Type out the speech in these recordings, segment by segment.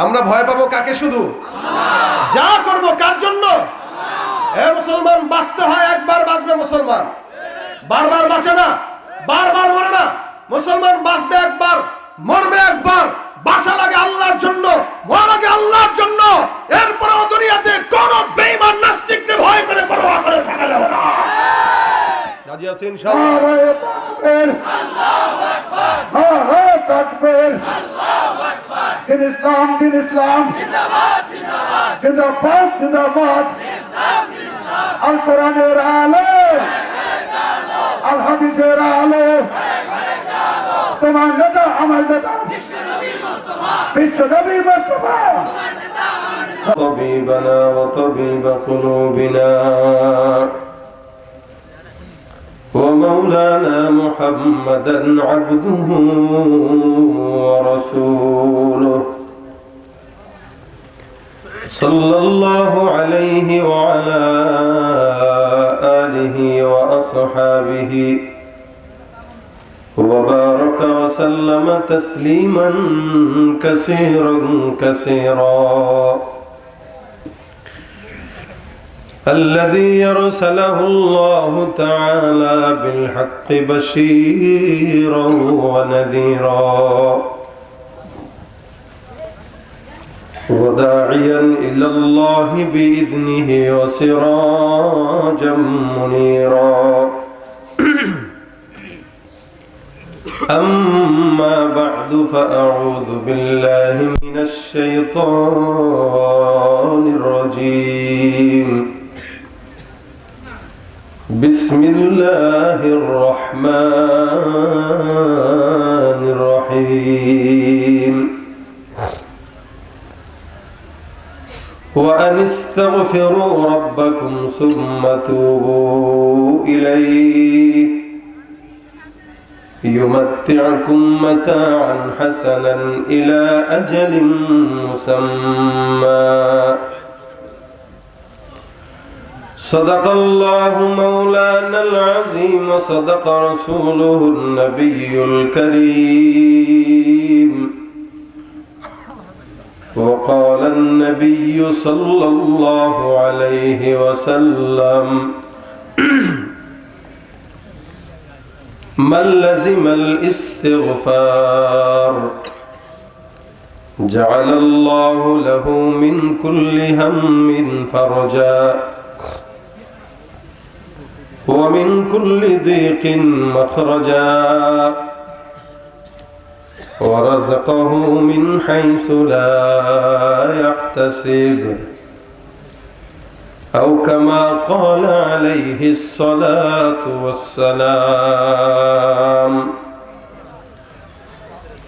আমরা ভয় পাবো কাকে শুধু? যা করব কার জন্য? মুসলমান, বাঁচতে হয় একবার বাঁচবে মুসলমান। বারবার বাঁচে না, বারবার মরে না। মুসলমান বাঁচবে একবার, মরবে একবার। বাঁচা লাগে আল্লাহর জন্য, মরা লাগে আল্লাহর জন্য। এরপরেও দুনিয়াতে কোন বেঈমান নাস্তিককে ভয় করে পরোয়া করে থাকা যাবে না। রাজি আছি ইনশাআল্লাহ? নারায়ে তাকবীর দিন ইসলাম দিন ইসলাম জিন্দাবাদ জিন্দাবাদ আল কোরআনের আলো আল হাদিসের আলো তোমার নেতা আমার নেতা বিশ্বনবী মুস্তফা طبيبنا وطبيب قلوبنا ومولانا محمدا عبده ورسوله. صلى الله عليه وعلى آله وأصحابه وبارك وسلم تسليما كثيرا كثيرا. الذي يرسله الله تعالى بالحق بشيرا ونذيرا وداعيا إلى الله بإذنه وسراجا منيرا. أما بعد فأعوذ بالله من الشيطان الرجيم. بسم الله الرحمن الرحيم. وأن استغفروا ربكم ثم توبوا إليه. يمتعكم متاعا حسنا إلى أجل مسمى. صدق الله مولانا العظيم وصدق رسوله النبي الكريم. وقال النبي صلى الله عليه وسلم من لزم الاستغفار جعل الله له من كل هم فرجا ومن كل ضيق مخرجا. ورزقه من حيث لا يحتسب. أو كما قال عليه الصلاة والسلام.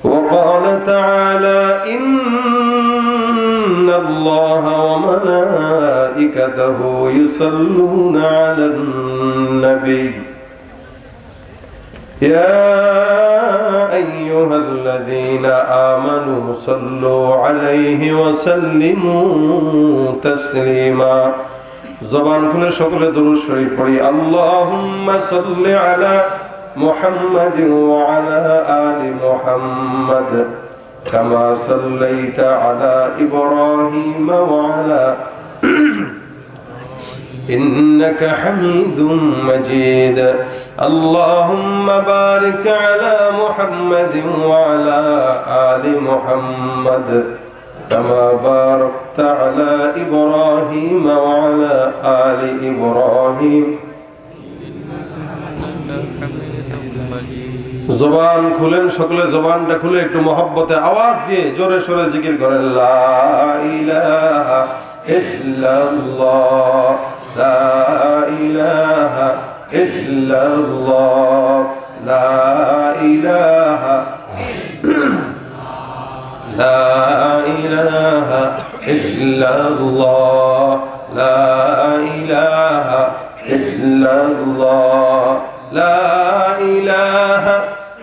وقال تعالى إن الله وملائكته يصلون على النبي يا أيها الذين آمنوا صلوا عليه وسلموا تسليما زبان كل شكر دروش شريف اللهم صل على محمد وعلى آل محمد كما صليت على إبراهيم وعلى إنك حميد مجيد اللهم بارك على محمد وعلى آل محمد كما باركت على إبراهيم وعلى آل إبراهيم জবান খুলেন সকলে, জবানটা খুলে একটু মহব্বতে আওয়াজ দিয়ে জোরে সোরে জিকির করেন, লা ইলাহা ইল্লাল্লাহ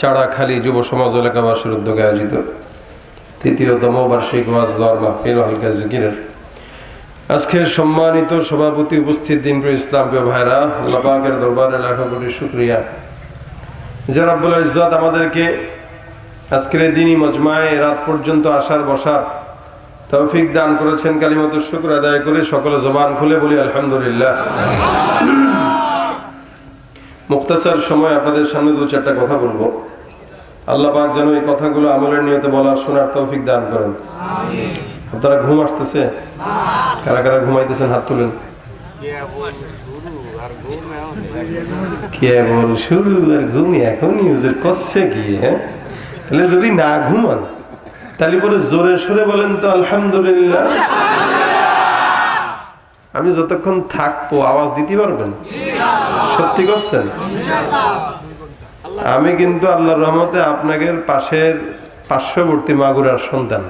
চাড়াখালী যুব সমাজ এলাকাবাসীর উদ্যোগে আয়োজিত তৃতীয়তম বার্ষিক ওয়াজ দর মাহফিল হালকা জিকিরের আজকের সম্মানিত সভাপতি উপস্থিত দিনপুর ইসলাম ভাইরা, আল্লাহ পাকের দরবারে লাখো কোটি শুক্রিয়া। যে রাব্বুল ইজ্জত আমাদেরকে আজকের দিনই মজমায় রাত পর্যন্ত আসার বসার তৌফিক দান করেছেন কালিমত শুক্র আদায় করে সকলে জবান খুলে বলি, আলহামদুলিল্লাহ। মুক্তাসার সময় আপনাদের সামনে দু চারটা কথা বলব। আল্লাহ পাক যেন এই কথাগুলো আমলের নিয়তে বলার শোনার তৌফিক দান করেন। আপনারা ঘুম আসতেছে? কারা কারা ঘুমাইতেছেন হাত তুলেন। কেবল শুরু আর ঘুম এখন ইউজের করছে কি হ্যাঁ? তাহলে যদি না ঘুমান তাহলে পরে জোরে সরে বলেন তো আলহামদুলিল্লাহ। আমি যতক্ষণ থাকব আওয়াজ দিতে পারবেন? সত্যি করছেন? আমি কিন্তু আল্লাহর রহমতে আপনাদের পাশের পার্শ্ববর্তী মাগুরার সন্তান।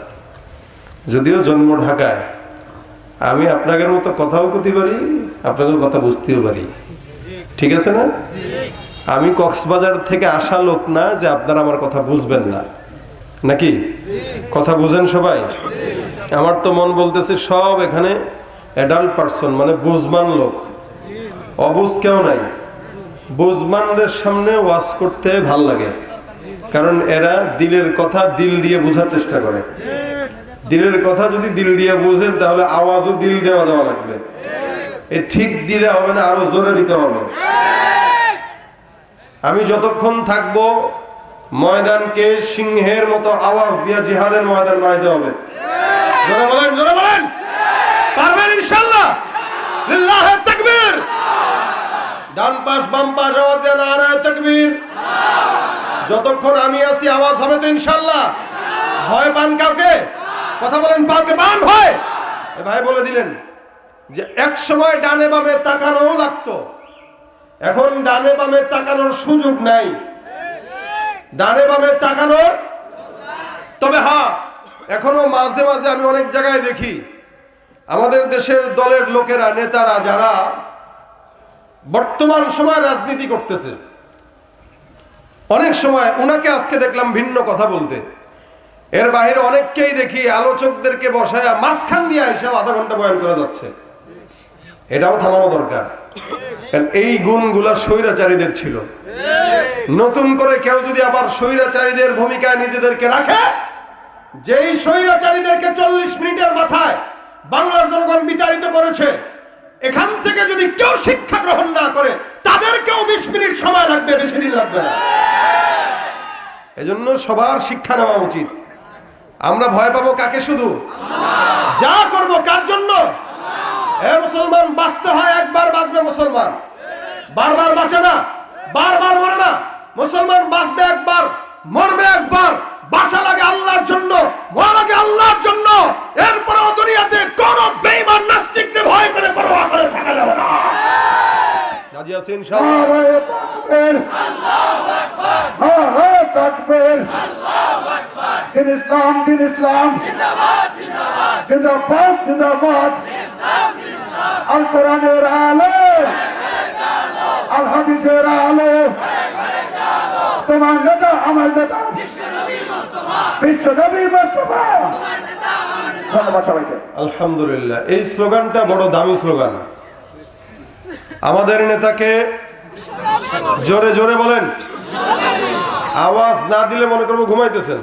যদিও জন্ম ঢাকায়। আমি আপনাদের মতো কথাও করতে পারি, আপনাদের কথা বুঝতেও পারি। ঠিক আছে না? আমি কক্সবাজার থেকে আসা লোক না যে আপনারা আমার কথা বুঝবেন না। নাকি? কথা বুঝেন সবাই? আমার তো মন বলতেছে সব এখানে অ্যাডাল্ট পার্সন মানে বুঝমান লোক। অবুঝ কেউ নাই। বুঝমানদের সামনে ওয়াজ করতে ভালো লাগে। কারণ এরা দিলের কথা দিল দিয়ে বোঝার চেষ্টা করে। দিলের কথা যদি দিল দিয়ে বুঝেন, তাহলে আওয়াজও দিল দেওয়া দেওয়া লাগবে। এ ঠিক দিলে হবে না, আরও জোরে দিতে হবে। আমি যতক্ষণ থাকব, ময়দানকে সিংহের মতো আওয়াজ দিয়ে জিহাদের ময়দান বানাইতে হবে। জোরে বলেন জোরে বলেন! পারবেন ইনশাআল্লাহ? লিল্লাহে তাকবীর। ডান পাশ, বাম পাশ, আওয়াজ দিয়ে নারায়ে তাকবীর। যতক্ষণ আমি আছি, আওয়াজ হবে তো ইনশাআল্লাহ। ভয় পান কাউকে? কথা বলেন পাকে পান ভয়। ভাই বলে দিলেন যে, এক সময় ডানে বামে তাকানোও লাগতো। এখন ডানে বামে তাকানোর সুযোগ নাই। ডানে বামে তাকানোর তবে হ্যাঁ এখনও মাঝে মাঝে আমি অনেক জায়গায় দেখি। আমাদের দেশের দলের লোকেরা, নেতারা, যারা বর্তমান সময় রাজনীতি করতেছে, অনেক সময় ওনাকে আজকে দেখলাম ভিন্ন কথা বলতে। এর বাইরে অনেককেই দেখি আলোচকদেরকে বসায় মাঝখান দিয়ে এসে আধা ঘণ্টা বয়ান করা যাচ্ছে। এটাও থামানো দরকার। এই গুণগুলা স্বৈরাচারীদের ছিল। নতুন করে কেউ যদি আবার স্বৈরাচারীদের ভূমিকায় নিজেদেরকে রাখে, যেই স্বৈরাচারীদেরকে বাংলার জনগণ বিতাড়িত করেছে। এখান থেকে যদি কেউ শিক্ষা গ্রহণ না করে, তাদেরকেও বিশ মিনিট সময় লাগবে, বেশি দিন লাগবে না। এজন্য সবার শিক্ষা নেওয়া উচিত। আমরা ভয় পাবো কাকে শুধু? যা করব কার জন্য? মুসলমান, বাঁচতে হয় একবার, বাঁচবে মুসলমান। বারবার বাঁচে না, বারবার মরে না। মুসলমান বাঁচবে একবার, মরবে ইনশাআল্লাহ। দিন ইসলাম দিন ইসলাম। জিন্দাবাদ জিন্দাবাদ। আল কোরআনের আলো। আল হাদিসের আলো। তোমার নেতা আমার নেতা। বিশ্বনবী মোস্তফা। ধন্যবাদ সবাইকে। আলহামদুলিল্লাহ এই স্লোগানটা বড় দামি স্লোগান। আমাদের নেতাকে জোরে জোরে বলেন। আওয়াজ না দিলে মনে করব ঘুমাইতেছেন।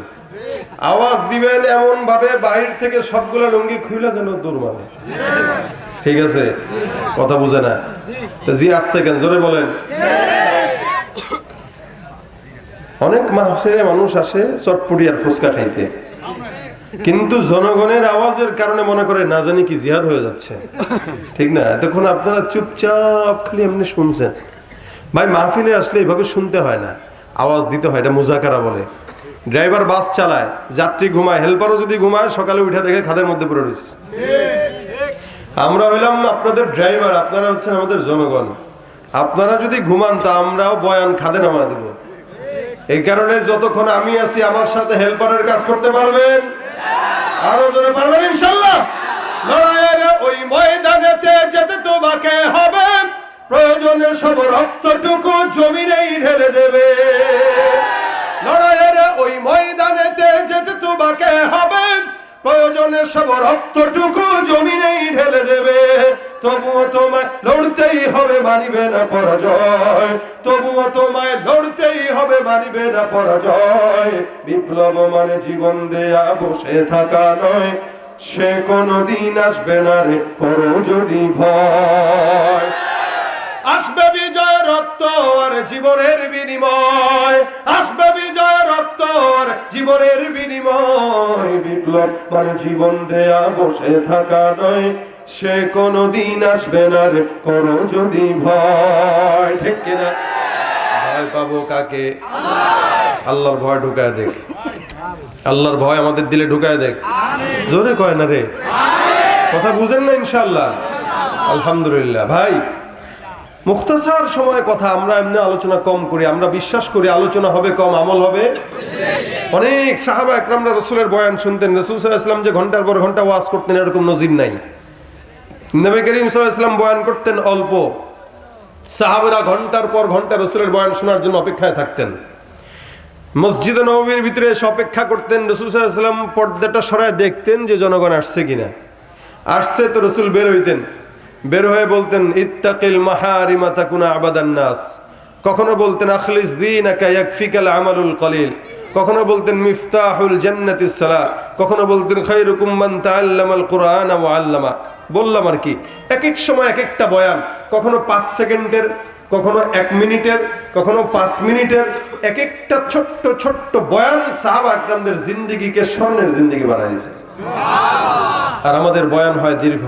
আওয়াজ দিবেন এমন ভাবে বাহির থেকে সবগুলো লুঙ্গি খুলে যেন দূর মানে ঠিক আছে? কথা বুঝে না। তো জি আসতে কেন জোরে বলেন। অনেক মাসে মানুষ আসে চটপটি আর ফুচকা খাইতে। কিন্তু জনগণের আওয়াজের কারণে মনে করে না জানি কি জিহাদ হয়ে যাচ্ছে। ঠিক না? এতক্ষণ আপনারা চুপচাপ খালি এমনি শুনছেন। ভাই, মাহফিলে আসলে এইভাবে শুনতে হয় না। আওয়াজ দিতে হয়, এটা মুজাকারা বলে। ড্রাইভার বাস চালায়, যাত্রী ঘুমায়, হেল্পারও যদি ঘুমায়, সকালে উঠে দেখে খাদের মধ্যে পড়ে রয়েছে। আমরা হইলাম আপনাদের ড্রাইভার, আপনারা হচ্ছেন আমাদের জনগণ। আপনারা যদি ঘুমান, তা আমরাও বয়ান খাদে নামা দেব। এই কারণে যতক্ষণ আমি আছি, আমার সাথে হেল্পারের কাজ করতে পারবেন। আরও জোরে পারবেন ইনশাল্লাহ। লড়াইয়ের ওই ময়দানেতে যেতে তোমাকে হবে। প্রয়োজনে সব রক্তটুকু জমিনেই ঢেলে দেবে। লড়াইয়ের ওই ময়দানেতে যেতে তোমাকে হবে। প্রয়োজনে সব রক্তটুকু জমিনেই ঢেলে দেবে। তবুও তোমায় লড়তেই হবে, মানিবে না পরাজয়। তবুও তোমায় লড়তেই হবে, মানিবে না পরাজয়। বিপ্লব মানে জীবন দেয়া, বসে থাকা নয়। সে কোনো দিন আসবে না রে, করো যদি ভয়। আসবে বিজয় রক্ত আর জীবনের বিনিময়। আসবে বিজয় রক্ত আর জীবনের বিনিময়। বিপ্লব মানে জীবন দেয়া, বসে থাকা নয়। সে কোনো দিন আসবে না রে, করো যদি ভয়। ঠিক কিনা ভয় পাবো কাকে? আল্লাহর ভয় ঢুকায় দেখ। আল্লাহর ভয় আমাদের দিলে ঢুকায় দেখ। জোরে কয় না রে? কথা বুঝেন না ইনশাল্লাহ আলহামদুলিল্লাহ। ভাই, মুখতাসার সময় কথা আমরা এমনি আলোচনা কম করি, আমরা বিশ্বাস করি আলোচনা হবে কম, আমল হবে। অনেক সাহাবা একরামরা রসুলের বয়ান শুনতেন, রসুল সাল্লাহ ইসলাম যে ঘণ্টার পর ঘণ্টা ওয়াজ করতেন, এরকম নজির নাই। নবী করিম সাল্লাহ ইসলাম বয়ান করতেন অল্প। সাহাবেরা ঘণ্টার পর ঘণ্টা রসুলের বয়ান শোনার জন্য অপেক্ষায় থাকতেন। মসজিদে নবীর ভিতরে এসে অপেক্ষা করতেন, রসুল সাল্লাম পর্দাটা সরায় দেখতেন যে জনগণ আসছে কিনা। আসছে তো রসুল বের হইতেন। বের হয়ে বলতেন, ইত্তাকিল মাহারিমা তাকুনা আবাদান নাস। কখনো বলতেন, আখলিস দিন ইয়াকফিকাল আমালুল কলিল। কখনো বলতেন, মিফতাহুল জান্নাতিস সালাহ। কখনো বলতেন, খায়রুকুম মান তাআল্লামাল কুরআন ওয়া আল্লামা বললাম আর কি এক এক সময় এক একটা বয়ান, কখনো পাঁচ সেকেন্ডের, কখনো এক মিনিটের, কখনো পাঁচ মিনিটের এক একটা ছোট্ট ছোট্ট বয়ান সাহাবা আকরামদের জিন্দিগিকে স্বর্ণের জিন্দিগি বানাই দিয়েছে। আর আমাদের বয়ান হয় দীর্ঘ,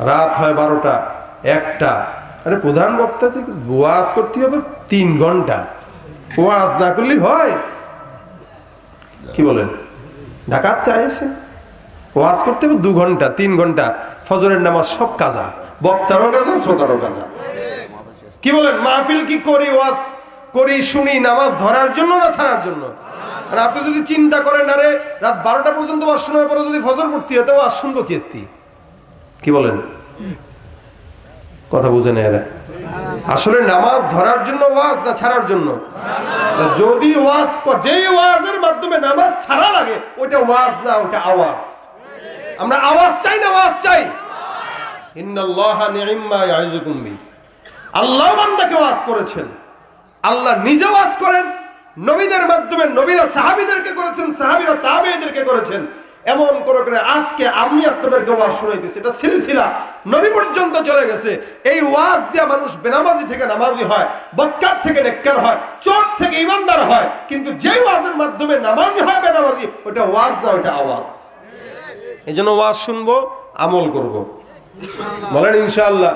রাত হয় বারোটা, একটা। আরে প্রধান বক্তা থেকে ওয়াজ করতে হবে তিন ঘণ্টা। ওয়াজ না করলেই হয়। কি বলেন? ঢাকাতে আইছে। ওয়াজ করতে হবে দু ঘণ্টা, তিন ঘণ্টা। ফজরের নামাজ সব কাজা, বক্তারও কাজা, শ্রোতারও কাজা। কি বলেন, মাহফিল কি করি, ওয়াজ করি, শুনি, নামাজ ধরার জন্য না ছাড়ার জন্য? আর আপনি যদি চিন্তা করেন, আরে রাত বারোটা পর্যন্ত ওয়াজ শোনার পরে যদি ফজর পড়তে হতো ওয়াজ শুনব কি? কি বলেন? কথা বুঝে না আসলে নামাজ ধরার জন্য ওয়াজ না ছাড়ার জন্য? যদি ওয়াজ যেই ওয়াজের মাধ্যমে নামাজ ছাড়া লাগে ওটা ওয়াজ না ওটা আওয়াজ। আমরা আওয়াজ চাই না আওয়াজ চাই। আল্লাহ বান্দাকে ওয়াজ করেছেন। আল্লাহ নিজে ওয়াজ করেন। নবীদের মাধ্যমে নবীরা সাহাবীদেরকে করেছেন, সাহাবীরা তাবেঈদেরকে করেছেন। এমন করে করে আজকে আমি আপনাদেরকে ওয়াজ শুনাইতেছি। এটা সিলসিলা। নবী পর্যন্ত চলে গেছে। এই ওয়াজ দিয়া মানুষ বেনামাজি থেকে নামাজি হয়, বৎকার থেকে নেককার হয়, চোর থেকে ইমানদার হয়। কিন্তু যেই ওয়াজের মাধ্যমে নামাজি হয়, বেনামাজি, ওটা ওয়াজ না, ওটা আওয়াজ। এই জন্য ওয়াজ শুনব, আমল করব। বলেন ইনশাল্লাহ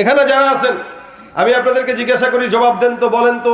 এখানে যারা আছেন, আমি আপনাদেরকে জিজ্ঞাসা করি, জবাব দেন তো, বলেন তো।